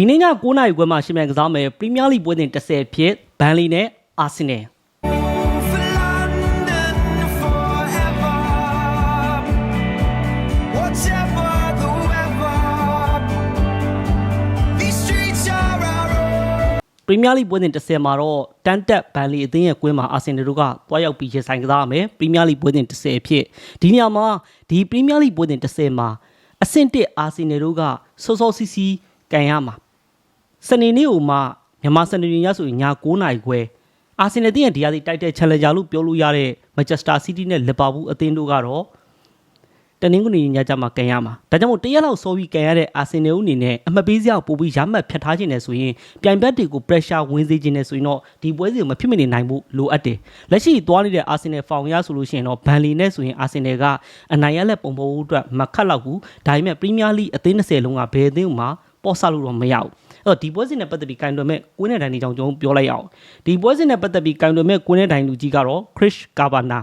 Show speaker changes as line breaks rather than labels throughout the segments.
ဒီနေ့ည9နာရီခွဲမှာရှင်မြန်ကစားမယ်ပရီးမီးယားလိပွဲစဉ်10ဖြစ်ဘန်လီနဲ့အာဆင်နယ်
For London forever. Whatever the weather, these streets are our own.
ပရီးမီးယားလိပွဲစဉ်10မှာတော့တန်တက်ဘန်လီအသင်းရဲ့ကွင်းမှာအာဆင်နယ်တို့ကတွားရောက်ပြီးရင်ဆိုင်ကစားရမယ်ပရီးမီးယားလိပွဲစဉ်10ဖြစ်ဒီနေရာမှာဒီပရီးမီးယားလိပွဲစဉ်10မှာအဆင့်1အာဆင်နယ်တို့ကစောစောစီးစီးကန်ရမှာ စနေနေ့ဦးမှာမြန်မာစနေနေ့ညဆိုရင်ည9နာရီခွဲအာဆင်နယ်တင်းရဲ့ဒီယာဒီတိုက်တဲ့ Challenger လို့ပြောလို့ရတဲ့ Manchester City နဲ့ Liverpool အသင်းတို့ကတော့တနင်္ဂနွေညချမှာကန်ရမှာဒါကြောင့်မို့တရက်လောက်စောပြီးကန်ရတဲ့အာဆင်နယ်ဦးအနေနဲ့အမပေးစရာပို့ပြီးရမှတ်ဖြတ်ထားခြင်းနဲ့ဆိုရင်ပြိုင်ဘက်တွေကို pressure ဝင်စေခြင်းနဲ့ဆိုရင်တော့ဒီပွဲစဉ်ကိုမဖြစ်မနေနိုင်ဖို့လိုအပ်တယ်လက်ရှိသွားနေတဲ့အာဆင်နယ်ဖောင်ရဆိုလို့ရှိရင်တော့ဘန်လီနဲ့ဆိုရင်အာဆင်နယ်ကအနိုင်ရလက်ပုံပေါ်ဖို့အတွက်မခတ်တော့ဘူးဒါပေမဲ့ပရီးမီးယားလိအသင်း20လုံးကဘယ်အသင်းမှပေါ်ဆလို့တော့မရဘူးအဲ့ တော့ဒီပွဲစဉ်နဲ့ပတ်သက်ပြီးကင်တွယ်မဲ့ကွင်းနဲ့တိုင်တွေကြောင့်ကျွန်တော်ပြောလိုက်ရအောင်ဒီပွဲစဉ်နဲ့ပတ်သက်ပြီးကင်တွယ်မဲ့ကွင်းနဲ့တိုင်လူကြီးကတော့ Chris Cavana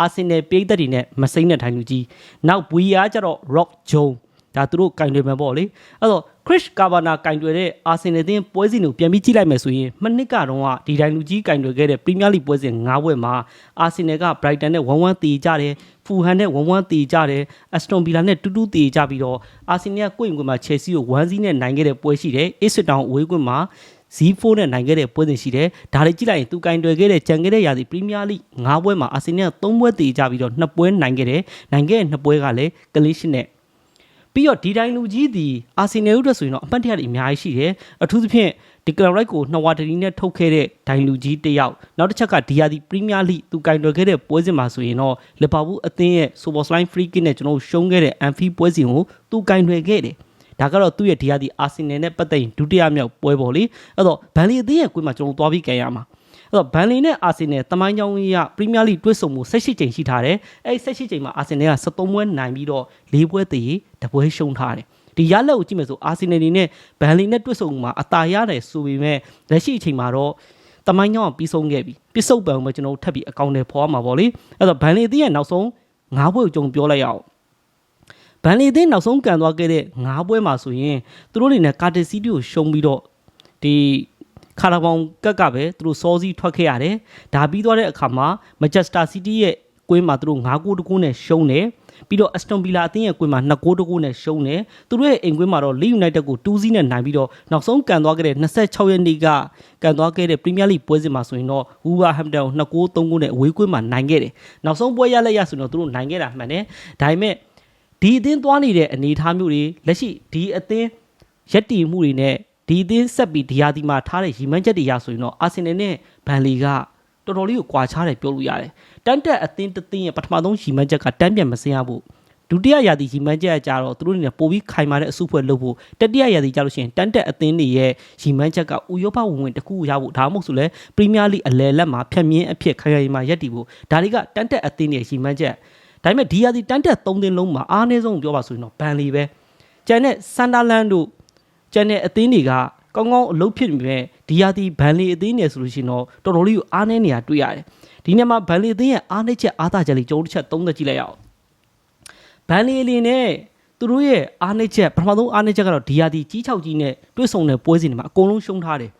အာဆင်နယ်ပြည်သက်တွေနဲ့မစိမ့်တဲ့ထိုင်လူကြီးနောက်ဘွီယာကျတော့ Rock Jones ဒါသူတို့ကင်တွယ်မယ်ပေါ့လေအဲ့တော့ Chris Cavana ကင်တွယ်တဲ့အာဆင်နယ်တင်းပွဲစဉ်ကိုပြန်ပြီးကြည့်လိုက်မယ်ဆိုရင်မနစ်ကတော့ကဒီတိုင်လူကြီးကင်တွယ်ခဲ့တဲ့ Premier League ပွဲစဉ်၅ပွဲမှာအာဆင်နယ်က Brighton နဲ့1-1တည်ကြတယ်ဖူဟန်နဲ့1-1တည်ကြတယ်အစတွန်ဗီလာနဲ့တူတူတည်ကြပြီးတော့အာဆင်နယ်ကကိုယ့်ရင်ကွင်းမှာ Chelsea ကို1-0နဲ့နိုင်ခဲ့တဲ့ပွဲရှိတယ်။ Ipswich Town အဝေးကွင်းမှာ0-4နဲ့နိုင်ခဲ့တဲ့ပွဲစဉ်ရှိတယ်။ဒါတွေကြည့်လိုက်ရင်သူကင်တွယ်ခဲ့တဲ့ကြံခဲ့တဲ့ရာသီပရီးမီးယားလိ၅ပွဲမှာအာဆင်နယ်က3ပွဲတည်ကြပြီးတော့2ပွဲနိုင်ခဲ့တယ်။နိုင်ခဲ့တဲ့2ပွဲကလည်းကလစ်ရှစ်နဲ့ ပြီးတော့ဒီတိုင်းလူကြီးဒီအာဆင်နယ်အတွက်ဆိုရင်တော့အမှတ်တရတွေအများကြီးရှိတယ်။အထူးသဖြင့်ဒီကလရိုက်ကိုနှစ်ဝါတရီနဲ့ထုတ်ခဲ့တဲ့ဒိုင်လူကြီးတစ်ယောက်နောက်တစ်ချက်ကဒီယာဒီပရီးမီးယားလိသူကင်တွယ်ခဲ့တဲ့ပွဲစဉ်မှာဆိုရင်တော့လီဗာပူးအသင်းရဲ့ဆိုဘော့စလိုင်းဖရီးကစ်နဲ့ကျွန်တော်တို့ရှုံးခဲ့တဲ့အန်ဖီပွဲစဉ်ကိုသူကင်တွယ်ခဲ့တယ်။ဒါကတော့သူ့ရဲ့ဒီယာဒီအာဆင်နယ်နဲ့ပတ်သက်ရင်ဒုတိယမြောက်ပွဲပေါ့လေအဲ့တော့ဘန်လီအသင်းရဲ့ကွင်းမှာကျွန်တော်သွားပြီးကြံရမှာ အဲ့တော့ဘန်လီနဲ့အာဆင်နယ်တမိုင်းကြောင်းကြီးကပရီးမီးယားလိတွဲဆုံမှု18ချိန်ရှိထားတယ်အဲ့ဒီ18ချိန်မှာအာဆင်နယ်က73ပွဲနိုင်ပြီးတော့၄ပွဲတည်တပွဲရှုံးထားတယ်ဒီရလက်ကိုကြည့်မယ်ဆိုအာဆင်နယ်နေနဲ့ဘန်လီနဲ့တွဲဆုံမှုမှာအသာရတယ်ဆိုပေမဲ့လက်ရှိအချိန်မှာတော့တမိုင်းကြောင်းကပြီးဆုံးခဲ့ပြီပြစ်စုံပံကိုကျွန်တော်တို့ထပ်ပြီးအကောင့်တွေဖော်ရမှာပေါ့လေအဲ့တော့ဘန်လီအသင်းရဲ့နောက်ဆုံး၅ပွဲကိုကြုံပြောလိုက်ရအောင်ဗန်လီအသင်းနောက်ဆုံးကန်သွားခဲ့တဲ့၅ပွဲမှာဆိုရင်သူတို့တွေနဲ့ကာတီစီတီကိုရှုံးပြီးတော့ဒီ ခါရာဘောင်ကက်ကပဲသူတို့စောစီးထွက်ခဲ့ရတယ်။ဒါပြီးသွားတဲ့အခါမှာမန်ချက်စတာစီးတီးရဲ့ကွင်းမှာသူတို့၅ဂိုးတကူနဲ့ရှုံးတယ်။ပြီးတော့အက်စတွန်ဗီလာအသင်းရဲ့ကွင်းမှာ2ဂိုးတကူနဲ့ရှုံးတယ်။သူတို့ရဲ့အိမ်ကွင်းမှာတော့လီယူနိုက်တက်ကို2စီးနဲ့နိုင်ပြီးတော့နောက်ဆုံးကန်သွားခဲ့တဲ့26ရက်နေ့ကကန်သွားခဲ့တဲ့ပရီးမီးယားလိပွဲစဉ်မှာဆိုရင်တော့ဝူဗာဟမ်တန်ကို2ဂိုး3ဂိုးနဲ့အဝေးကွင်းမှာနိုင်ခဲ့တယ်။နောက်ဆုံးပွဲရလက်ရဆိုတော့သူတို့နိုင်ခဲ့တာမှန်တယ်။ဒါပေမဲ့ဒီအသင်းသွားနေတဲ့အနေအထားမျိုးတွေလက်ရှိဒီအသင်းရက်တီမှုတွေနဲ့ ဒီအသင်းဆက်ပြီးဒီယာဒီမှာထားတဲ့ရီမန်းချက်တွေရဆိုရင်တော့အာဆင်နယ်နဲ့ဘန်လီကတော်တော်လေးကိုကွာခြားတယ်ပြောလို့ရတယ်။တန်တက်အသင်းတစ်သင်းရဲ့ပထမဆုံးရီမန်းချက်ကတန်းပြန်မစင်ရဘူးဒုတိယရာသီရီမန်းချက်ကကြတော့သူတို့အနေနဲ့ပိုပြီးခိုင်မာတဲ့အစုဖွဲ့လုပ်ဖို့တတိယရာသီကြလို့ရှိရင်တန်တက်အသင်းတွေရဲ့ရီမန်းချက်ကဥရောပဝင်ဝင်တစ်ခုရဖို့ဒါမှမဟုတ်ဆိုလဲပရီးမီးယားလိအလယ်လက်မှာဖြတ်မြင်းအဖြစ်ခိုင်ခိုင်မာရက်တီဖို့ဒါတွေကတန်တက်အသင်းတွေရဲ့ရီမန်းချက်ဒါပေမဲ့ဒီယာဒီတန်တက်၃သင်းလုံးမှာအားနည်းဆုံးပြောပါဆိုရင်တော့ဘန်လီပဲကျန်တဲ့ဆန်ဒါလန်တို့ ကျန်တဲ့အသင်းတွေကကောင်းကောင်းအလုပ်ဖြစ်နေပေမဲ့ဒီယာဒီဘန်လီအသင်းနေဆိုလို့ရှိရင်တော့တော်တော်လေးကိုအားနည်းနေတာတွေ့ရတယ်ဒီနေ့မှာဘန်လီအသင်းရဲ့အားနည်းချက်အားသာချက်လေးကျွန်တော်တို့တစ်ချက်သုံးသပ်ကြည့်လိုက်ရအောင်ဘန်လီအလင်းနဲ့သူတို့ရဲ့အားနည်းချက်ပထမဆုံးအားနည်းချက်ကတော့ဒီယာဒီကြီးချောက်ကြီးနဲ့တွဲဆုံတဲ့ပွဲစဉ်တွေမှာအကုန်လုံးရှုံးထားတယ်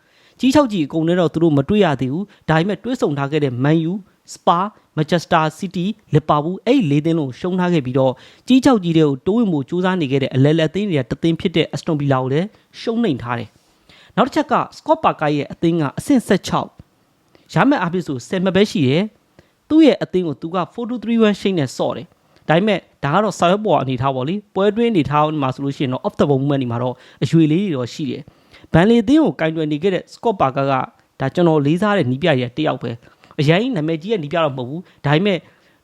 ကြီးချောက်ကြီးအကုန်နဲ့တော့သူတို့မတွေ့ရသေးဘူးဒါပေမဲ့တွဲဆုံထားခဲ့တဲ့မန်ယူ စပါမန်ချက်စတာစီးတီးလီဗာပူးအဲ့လေးသင်းလုံးရှုံးထားခဲ့ပြီးတော့ကြီးချောက်ကြီးတွေကိုတိုးဝင်မှုစူးစမ်းနေခဲ့တဲ့အလဲလက်အသင်းတွေကတသင်းဖြစ်တဲ့အက်စတွန်ဗီလာကိုလည်းရှုံးနိုင်ထားတယ်။နောက်တစ်ချက်ကစကော့ပါကာရဲ့အသင်းကအဆင့်16ရမယ့်အဖြစ်ဆို10မပဲရှိတယ်။သူ့ရဲ့အသင်းကိုသူက4231ရှိနဲ့စော့တယ်။ဒါပေမဲ့ဒါကတော့ဆော်ရွက်ပေါ်အနေထားပေါ့လေပွဲတွင်းအနေထားမှာဆိုလို့ရှိရင်တော့ off the ball movement ဒီမှာတော့အရွေလေးတွေတော့ရှိတယ်။ဘန်လီအသင်းကိုကင်တွယ်နေခဲ့တဲ့ Scott Parker ကဒါကျွန်တော်လေးစားတဲ့နီးပြရဲ့တယောက်ပဲ အရင်နာမည်ကြီးရဲ့နီးပြတော့မဟုတ်ဘူးဒါပေမဲ့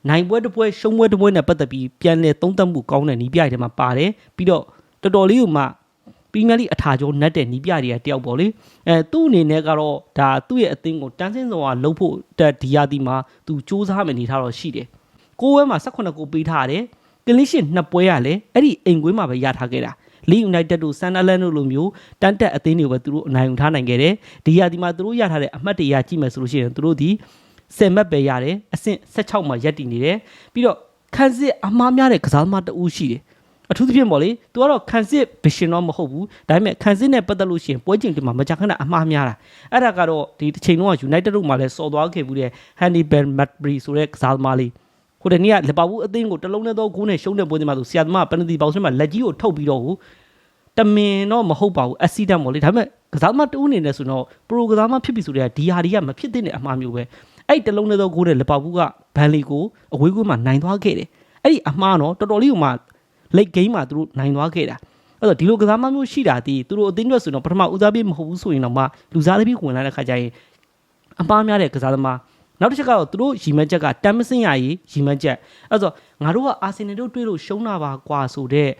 နိုင်ပွဲတစ်ပွဲရှုံးပွဲတစ်ပွဲနဲ့ပတ်သက်ပြီးပြန်လဲသုံးသပ်မှုကောင်းတဲ့နီးပြတွေမှာပါတယ်ပြီးတော့တော်တော်လေးကိုမှပရီးမီးယားလိအထာကျော်နတ်တဲ့နီးပြတွေကတယောက်ပေါ့လေအဲသူ့အနေနဲ့ကတော့ဒါသူ့ရဲ့အသင်းကိုတန်းစင်းဆောင်ကလှုပ်ဖို့တက်ဒီယာဒီမှာသူစူးစမ်းမယ်နေထားတော့ရှိတယ်ကိုဝဲမှာ18ကိုပေးထားတယ်ကလစ်ရှစ်နှစ်ပွဲရလဲအဲ့ဒီအိမ်ကွင်းမှာပဲရထားခဲ့တာလီယူနိုက်တက်တို့ဆန်နာလန်တို့လိုမျိုးတန်တက်အသင်းတွေကိုပဲသူတို့အနိုင်ယူထားနိုင်ခဲ့တယ်ဒီယာဒီမှာသူတို့ရထားတဲ့အမှတ်တရကြည့်မယ်ဆိုလို့ရှိရင်သူတို့ဒီ ဆယ်မတ်ပဲရတယ်အဆင့်16မှာရက်တည်နေတယ်ပြီးတော့ခန်းစစ်အမားများတဲ့ကစားသမားတအူးရှိတယ်အထူးသဖြင့်ပေါ့လေသူကတော့ခန်းစစ်ဘရှင်တော့မဟုတ်ဘူးဒါပေမဲ့ခန်းစစ်နဲ့ပတ်သက်လို့ရှိရင်ပွဲချိန်တွေမှာမကြာခဏအမှားများတာအဲ့ဒါကတော့ဒီတစ်ချိန်လုံးက United တို့မှာလည်းစော်သွားခဲ့ဘူးတဲ့ Hannibal Matbury ဆိုတဲ့ကစားသမားလေးဟိုတနေ့ကလီဗာပူးအသင်းကိုတလုံးနဲ့တော့ဂိုးနဲ့ရှုံးတဲ့ပွဲတွေမှာသူဆရာသမားပန်နတီပေါက်ဆွဲမှာလက်ကြီးကိုထုတ်ပြီးတော့ဟိုတမင်တော့မဟုတ်ပါဘူး accident ပေါ့လေဒါပေမဲ့ကစားသမားတူးအနေနဲ့ဆိုတော့ pro ကစားသမားဖြစ်ပြီဆိုတဲ့ဒီဟာတွေကမဖြစ်တဲ့အမှားမျိုးပဲ အဲ့တလုံးနဲ့တော့ဂိုးနဲ့လီဗာပူးကဘန်လီကိုအဝေးကွင်းမှာနိုင်သွားခဲ့တယ်အဲ့ဒီအမှားတော့တော်တော်လေးဟိုမှာ late game မှာသူတို့နိုင်သွားခဲ့တာအဲ့တော့ဒီလိုကစားမမျိုးရှိတာဒီသူတို့အသင်းအတွက်ဆိုတော့ပထမဦးစားပေးမဟုတ်ဘူးဆိုရင်တော့မှလူစားလေးပြီးဝင်လာတဲ့ခါကျရင်အပားများတဲ့ကစားသမားနောက်တစ်ချက်ကတော့သူတို့ရီမန်ချက်ကတမ်မစင်ရကြီးရီမန်ချက်အဲ့တော့ငါတို့ကအာဆင်နယ်တို့တွေ့လို့ရှုံးတာပါကွာဆိုတဲ့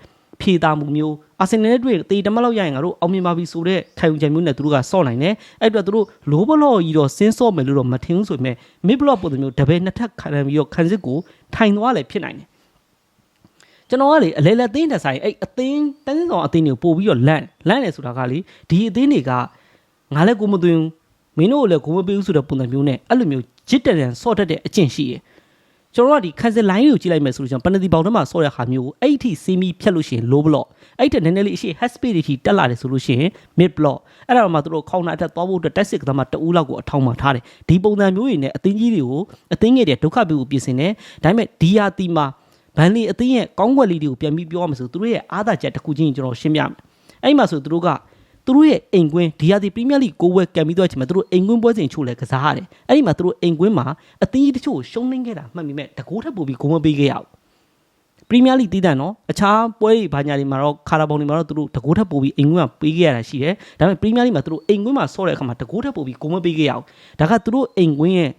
ဖြေတာမှုမျိုးအာဆင်နယ်နဲ့တွေ့တေတမလောက်ရရင်ငါတို့အောင်မြင်ပါပြီဆိုတဲ့ခံယူချက်မျိုးနဲ့သူတို့ကစော့နိုင်တယ်အဲ့အတွက်သူတို့လိုဘလော့ကြီးတော့စင်းစော့မယ်လို့တော့မထင်ဘူးဆိုပေမဲ့မစ်ဘလော့ပုံစံမျိုးတပည့်နှစ်ထပ်ခံပြီးတော့ခံစစ်ကိုထိုင်သွားလည်းဖြစ်နိုင်တယ်ကျွန်တော်ကလေအလဲလဲသင်းတဲ့ဆိုင်အဲ့အသင်းတန်းစင်ဆောင်အသင်းတွေကိုပို့ပြီးတော့လန့်လန့်တယ်ဆိုတာကလေဒီအသင်းတွေကငါလည်းကိုမသွင်းဘူးမင်းတို့ကိုလည်းကိုမပေးဘူးဆိုတဲ့ပုံစံမျိုးနဲ့အဲ့လိုမျိုးဂျစ်တန်တန်ဆော့တတ်တဲ့အကျင့်ရှိရယ် ကျွန်တော်ကဒီခန်းစလိုင်းကိုကြည့်လိုက်မယ်ဆိုလို့ကျွန်တော်ပနတီပေါင်ထဲမှာဆော့ရတဲ့ဟာမျိုးကိုအဲ့ဒီထိစီမီဖြတ်လို့ရှိရင် low block အဲ့တဲ့နည်းနည်းလေးအရှိ head speed တွေထိတက်လာတယ်ဆိုလို့ရှိရင် mid block အဲ့ဒါမှသူတို့ခေါင်းနာအထက်သွားဖို့အတွက်တက်စစ်ကသမားတအူးလောက်ကိုအထောင်မှာထားတယ်ဒီပုံစံမျိုးတွေနဲ့အသင်းကြီးတွေကိုအသင်းငယ်တွေဒုက္ခပေးဖို့ပြင်ဆင်တယ်ဒါပေမဲ့ဒီယာတီမှာဘန်လီအသင်းရဲ့ကောင်းကွက်လေးတွေကိုပြန်ပြီးပြောရမှာဆိုသူတို့ရဲ့အားသာချက်တစ်ခုချင်းကျွန်တော်ရှင်းပြမယ်။အဲ့မှာဆိုသူတို့က သူတို့ရဲ့အိမ်ကွင်းဒီယာဒီပရီးမီးယားလိကိုဝဲကံပြီးတော့ချိန်မှာသူတို့အိမ်ကွင်းပွဲစဉ်ချို့လဲကစားရတယ်။အဲ့ဒီမှာသူတို့အိမ်ကွင်းမှာအသင်းကြီးတချို့ရှုံးနှင်းခဲ့တာမှတ်မိမဲ့တကိုးထပ်ပို့ပြီးဂိုးမပေးခဲ့ရဘူး။ပရီးမီးယားလိတည်တယ်နော်။အခြားပွဲတွေဘာညာတွေမှာတော့ခါရာဘောင်တွေမှာတော့သူတို့တကိုးထပ်ပို့ပြီးအိမ်ကွင်းမှာပေးခဲ့ရတာရှိတယ်။ဒါပေမဲ့ပရီးမီးယားလိမှာသူတို့အိမ်ကွင်းမှာဆော့တဲ့အခါမှာတကိုးထပ်ပို့ပြီးဂိုးမပေးခဲ့ရဘူး။ဒါကသူတို့အိမ်ကွင်းရဲ့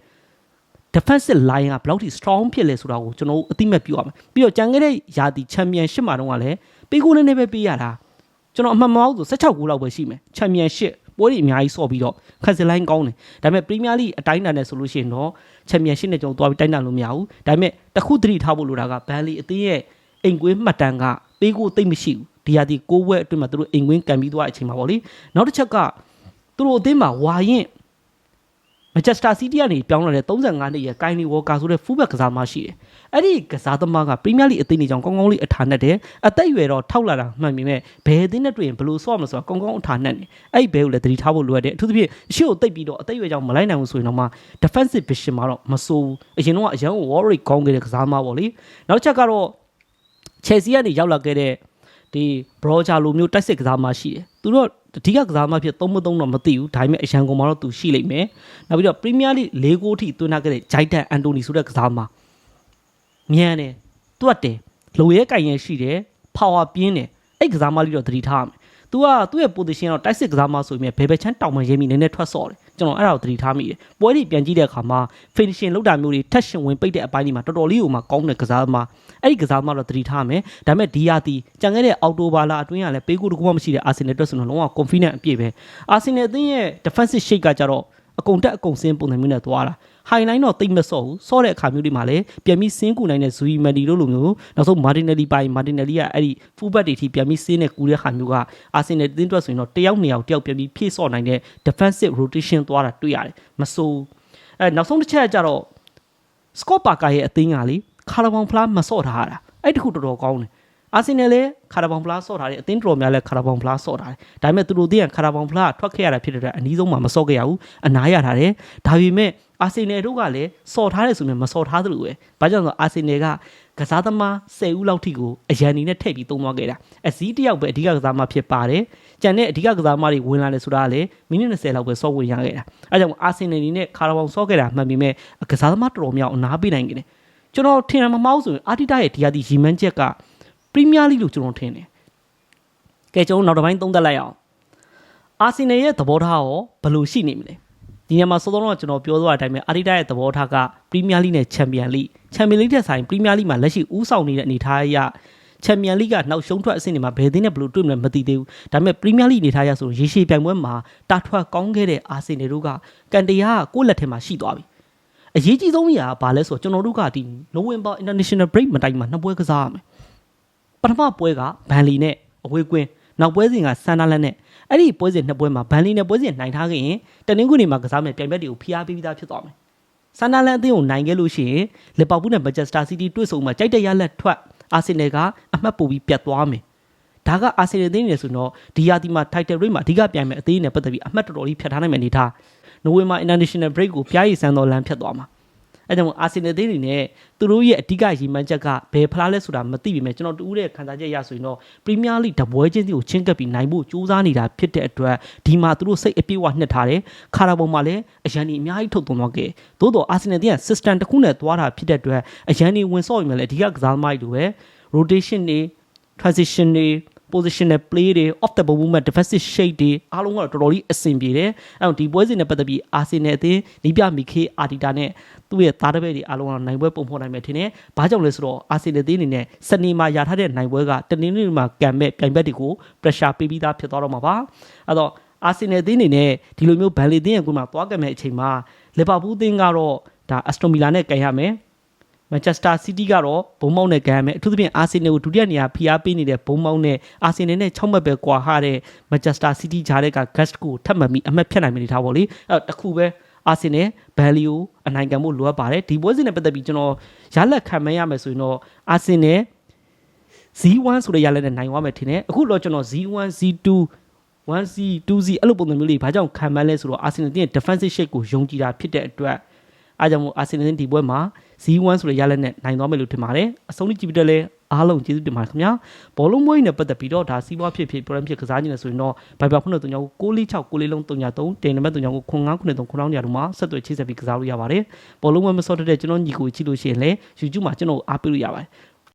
defensive line ကဘယ်လောက်ထိ strong ဖြစ်လဲဆိုတာကိုကျွန်တော်တို့အသိမဲ့ပြုရမယ်ပြီးတော့ကြံခဲ့တဲ့ယာတီ championship မှာတော့ကလည်းပေးကိုနည်းနည်းပဲပေးရတာ ကျွန်တော်အမှန်မဟုတ်ဆို16ဂိုးလောက်ပဲရှိမယ် championship ပွဲတွေအများကြီးဆော့ပြီးတော့ခက်စလိုင်းကောင်းတယ်ဒါပေမဲ့ Premier League အတိုင်းအတာနဲ့ဆိုလို့ရှိရင်တော့ championship နဲ့ကျွန်တော်သွားပြီးတိုင်းတာလို့မရဘူးဒါပေမဲ့တစ်ခုသတိထားဖို့လိုတာက Burnley အသင်းရဲ့အိမ်ကွင်းမှတ်တမ်းကပေးကိုသိမ့်မရှိဘူးဒီယာတီကိုဝက်အတွင်းမှာသူတို့အိမ်ကွင်းကန်ပြီးသွားတဲ့အချိန်မှာပေါ့လေနောက်တစ်ချက်ကသူတို့အသင်းမှာဝါရင် မန်ချက်စတာစီးတီးကနေပြောင်းလာတဲ့35နှစ်ရဲ့ကိုင်နီဝေါ်ကာဆိုတဲ့ဖူးဘက်ကစားမရှိတယ်။အဲ့ဒီကစားသမားကပရီးမီးယားလိအသင်းတွေကြောင့်ကောင်းကောင်းလေးအထာနဲ့တယ်။အသက်အရွယ်တော့ထောက်လာတာမှန်ပေမဲ့ဘယ်အသင်းနဲ့တွေ့ရင်ဘယ်လိုဆော့မလဲဆိုတော့ကောင်းကောင်းအထာနဲ့နေ။အဲ့ဒီဘဲကိုလည်းသတိထားဖို့လိုအပ်တယ်။အထူးသဖြင့်အရှိကိုတိတ်ပြီးတော့အသက်အရွယ်ကြောင့်မလိုက်နိုင်ဘူးဆိုရင်တော့မှ defensive vision မှာတော့မဆိုးဘူး။အရင်တော့အရန်ကို worry ကောင်းခဲ့တဲ့ကစားသမားပေါ့လေ။နောက်ချက်ကတော့ Chelsea ကနေရောက်လာခဲ့တဲ့ဒီ Broja လိုမျိုးတိုက်စစ်ကစားမှရှိတယ်။ သူတို့အဓိကကစားမှဖြစ်သုံးမသုံးတော့မသိဘူး။ဒါပေမဲ့အရန်ကုန်မှာတော့သူရှိလိမ့်မယ်။နောက်ပြီးတော့ Premier League ၄ဂိုးအထိသွင်းထားခဲ့တဲ့ Jaitan Anthony ဆိုတဲ့ကစားမှမြန်တယ်။တွတ်တယ်။လုံရဲကင်ရဲရှိတယ်။ power ပြင်းတယ်။အဲ့ကစားမှလေးတော့သတိထားရမယ်။ तू ကသူ့ရဲ့ position တော့တိုက်စစ်ကစားမှဆိုရင်ဘယ်ဘက်ချမ်းတောင်မှရဲမိနည်းနည်းထွက်စော့တယ်။ကျွန်တော်အဲ့ဒါကိုသတိထားမိတယ်။ပွဲတွေပြန်ကြည့်တဲ့အခါမှာ finishing လောက်တာမျိုးတွေထက်ရှင်ဝင်ပိတ်တဲ့အပိုင်းတွေမှာတော်တော်လေးကိုမှကောင်းတဲ့ကစားသမားအဲ့ဒီကစားသမားတော့သတိထားမယ်ဒါပေမဲ့ဒီယာတီကြံခဲ့တဲ့အောက်တိုဘာလအတွင်းကလည်းပေးကူတကူမှမရှိတဲ့အာဆင်နယ်အတွက်ဆိုတော့လုံးဝ confident အပြည့်ပဲအာဆင်နယ်အသင်းရဲ့ defensive shape ကကြတော့အကုန်တက်အကုန်စင်းပုံစံမျိုးနဲ့သွားတာ highline တော့တိတ်မဆော့ဘူးဆော့တဲ့အခါမျိုးတွေမှာလည်းပြန်ပြီးစင်းကူနိုင်တဲ့ဇူီမန်ဒီတို့လိုမျိုးနောက်ဆုံး martinelli ပိုင်း martinelli ကအဲ့ဒီ full back တွေထိပြန်ပြီးစင်းနဲ့ကူတဲ့ခါမျိုးကအာဆင်နယ်တင်းတွက်ဆိုရင်တော့တယောက်နှစ်ယောက်တယောက်ပြန်ပြီးဖြည့်ဆော့နိုင်တဲ့ defensive rotation သွားတာတွေ့ရတယ်မဆိုးအဲနောက်ဆုံးတစ်ချက်ကကြတော့ Scott Parker ရဲ့အသင်းကလေခါရဘောင်ဖလားမဆော့ထားတာအဲ့တခုတော်တော်ကောင်းတယ် အာဆင်နယ်လည်းခါရဘောင်ဖလားဆော့ထားတယ်အသင်းတော်များလည်းခါရဘောင်ဖလားဆော့ထားတယ်ဒါပေမဲ့သူတို့သိရင်ခါရဘောင်ဖလားထွက်ခဲ့ရတာဖြစ်တဲ့အတွက်အနည်းဆုံးမှမဆော့ခဲ့ရဘူးအနားရထားတယ်ဒါပေမဲ့အာဆင်နယ်တို့ကလည်းဆော့ထားတယ်ဆိုရင်မဆော့ထားသလိုပဲဘာကြောင့်လဲဆိုတော့အာဆင်နယ်ကကစားသမား10ဦးလောက်ထိကိုအရန်နေနဲ့ထည့်ပြီးသုံးသွားခဲ့တာအစည်းတယောက်ပဲအဓိကကစားသမားဖြစ်ပါတယ်ကြံတဲ့အဓိကကစားသမားတွေဝင်လာတယ်ဆိုတာကလည်းမိနစ်20လောက်ပဲဆော့ဝင်ရခဲ့တာအဲကြောင့်အာဆင်နယ်နေနဲ့ခါရဘောင်ဆော့ခဲ့တာမှန်ပေမဲ့ကစားသမားတော်တော်များအနားပေးနိုင်ခဲ့တယ်ကျွန်တော်ထင်တယ်မမောက်ဆိုရင်အာတီတာရဲ့ဒီဟာဒီရီမန်ချက်က ပရီးမီးယားလိလို့ကျွန်တော်ထင်တယ်။ကဲကျွန်တော်နောက်တစ်ပိုင်းသုံးသပ်လိုက်အောင်။အာဆင်နယ်ရဲ့သဘောထားရောဘယ်လိုရှိနေမလဲ။ဒီညမှာစောစောတော့ကျွန်တော်ပြောသွားတဲ့အတိုင်းပဲအာတီတာရဲ့သဘောထားကပရီးမီးယားလိနဲ့ချန်ပီယံလိချန်ပီယံလိတဲ့ဆိုင်ပရီးမီးယားလိမှာလက်ရှိဦးဆောင်နေတဲ့အနေအထားအရချန်ပီယံလိကနောက်ရှုံးထွက်အဆင့်တွေမှာဘယ်သင်းနဲ့ဘယ်လိုတွေ့မလဲမသိသေးဘူး။ဒါပေမဲ့ပရီးမီးယားလိအနေထားအရဆိုရေရှည်ပြိုင်ပွဲမှာတာထွက်ကောင်းခဲ့တဲ့အာဆင်နယ်တို့ကကန်တရားကကိုယ့်လက်ထဲမှာရှိသွားပြီ။အရေးကြီးဆုံးကြီးကဘာလဲဆိုတော့ကျွန်တော်တို့ကဒီ November International Break မတိုင်မှာနှစ်ပွဲကစားရမယ်ပ ထမပွဲကဘန်လီနဲ့အဝေးကွင်းနောက်ပွဲစဉ်ကဆန်နာလန်နဲ့အဲ့ဒီပွဲစဉ်နှစ်ပွဲမှာဘန်လီနဲ့ပွဲစဉ်နိုင်ထားခဲ့ရင်တနင်္ဂနွေနေ့မှာကစားမယ်ပြိုင်ပွဲတွေကိုဖိအားပေးပြီးသားဖြစ်သွားမယ်ဆန်နာလန်အသင်းကိုနိုင်ခဲ့လို့ရှိရင်လီဗာပူးနဲ့မန်ချက်စတာစီးတီးတွေ့ဆုံမှာကြိုက်တဲ့ရလက်ထွက်အာဆင်နယ်ကအမှတ်ပိုပြီးပြတ်သွားမယ်ဒါကအာဆင်နယ်အသင်းနေဆိုတော့ဒီယာဒီမှာ title race မှာအဓိကပြိုင်မဲ့အသင်းနဲ့ပတ်သက်ပြီးအမှတ်တော်တော်လေးဖြတ်ထားနိုင်မယ်အနေထားနိုဝင်ဘာ international break ကိုပြားရည်စမ်းတော်လမ်းဖြတ်သွားမှာ အဲကြောင့်အာဆင်နယ်အသင်းတွေနဲ့သူတို့ရဲ့အဓိကရည်မှန်းချက်ကဘယ်ဖလားလဲဆိုတာမသိပေမဲ့ကျွန်တော်တူးတဲ့ခံစားချက်ရဆိုရင်တော့ပရီးမီးယားလိတပွဲချင်းစီကိုချင်းကပ်ပြီးနိုင်ဖို့ကြိုးစားနေတာဖြစ်တဲ့အတွက်ဒီမှာသူတို့စိတ်အပြည့်အဝနှစ်ထားတယ်ခါရာဘုံမှာလည်းအရန်ကြီးအများကြီးထုတ်သွင်းသွားခဲ့သို့တော့အာဆင်နယ်တင်းက system တစ်ခုနဲ့သွားတာဖြစ်တဲ့အတွက်အရန်ကြီးဝင်ဆော့ရင်လည်းအဓိကကစားသမားတွေလိုပဲ rotation တွေ transition တွေ positional play တွေ off the ball movement defensive shape တွေအားလုံးကတော့တော်တော်လေးအဆင်ပြေတယ်အဲတော့ဒီပွဲစဉ်နဲ့ပတ်သက်ပြီးအာဆင်နယ်အသင်းနီးပြမီခေအာဒီတာနဲ့သူ့ရဲ့သားတပည့်တွေအားလုံးကနိုင်ပွဲပုံဖော်နိုင်မယ်ထင်တယ်။ဘာကြောင့်လဲဆိုတော့အာဆင်နယ်အသင်းအနေနဲ့စနေမှာရထားတဲ့နိုင်ပွဲကတနင်္ဂနွေမှာကံမဲ့ပြိုင်ဘက်တွေကို pressure ပေးပြီးသားဖြစ်သွားတော့မှာပါ။အဲတော့အာဆင်နယ်အသင်းအနေနဲ့ဒီလိုမျိုးဘန်လီအသင်းရဲ့ကွင်းမှာသွားကံမဲ့အချိန်မှာလီဗာပူးအသင်းကတော့ဒါအက်စတိုမီလာနဲ့ကန်ရမယ်။ မန်ချက်စတာစီးတီးကတော့ဘုံမောက်နဲ့ကန်ရမယ်အထူးသဖြင့်အာဆင်နယ်ကိုဒုတိယနေရာဖိအားပေးနေတဲ့ဘုံမောက်နဲ့အာဆင်နယ်နဲ့6မှတ်ပဲကွာဟတဲ့မန်ချက်စတာစီးတီးဂျားတဲ့ကဂတ်ကိုထပ်မှတ်ပြီးအမှတ်ဖြတ်နိုင်မယ်နေထားပါလေအဲ့တော့တစ်ခုပဲအာဆင်နယ်ဘယ်လီကိုအနိုင်ခံဖို့လိုအပ်ပါတယ်ဒီပွဲစဉ်နဲ့ပတ်သက်ပြီးကျွန်တော်ရလက်ခံမရမယ်ဆိုရင်တော့အာဆင်နယ် Z1 ဆိုတဲ့ရလက်နဲ့နိုင်သွားမယ်ထင်တယ်အခုတော့ကျွန်တော် Z1 Z2 1C 2C အဲ့လိုပုံစံမျိုးလေးဘာကြောင့်ခံမှန်းလဲဆိုတော့အာဆင်နယ်တင်းရဲ့ defensive shape ကိုယုံကြည်တာဖြစ်တဲ့အတွက် အားကြောင့်မို့အာဆင်နယ်တင်းဒီပွဲမှာ Z1 ဆိုတဲ့ရလက်နဲ့နိုင်သွားမယ်လို့ထင်ပါတယ်အဆုံးထိကြည့်ပြီးတော့လဲအားလုံးကျေးဇူးတင်ပါတယ်ခင်ဗျာဘောလုံးမွေးနဲ့ပတ်သက်ပြီးတော့ဒါစီးပွားဖြစ်ဖြစ် program ဖြစ်ကစားခြင်းလဲဆိုရင်တော့ဘိုင်ဘာဖုန်းနဲ့တုံညာကို646 6လေးလုံးတုံညာ3တင်နံပါတ်တုံညာကို0993 9000ညတို့မှာဆက်သွယ်ချိတ်ဆက်ပြီးကစားလို့ရပါတယ်ဘောလုံးမွေးမစောတတ်တဲ့ကျွန်တော်ညီကိုကြည့်လို့ရှိရင်လဲ YouTube မှာကျွန်တော်အားပေးလို့ရပါတယ်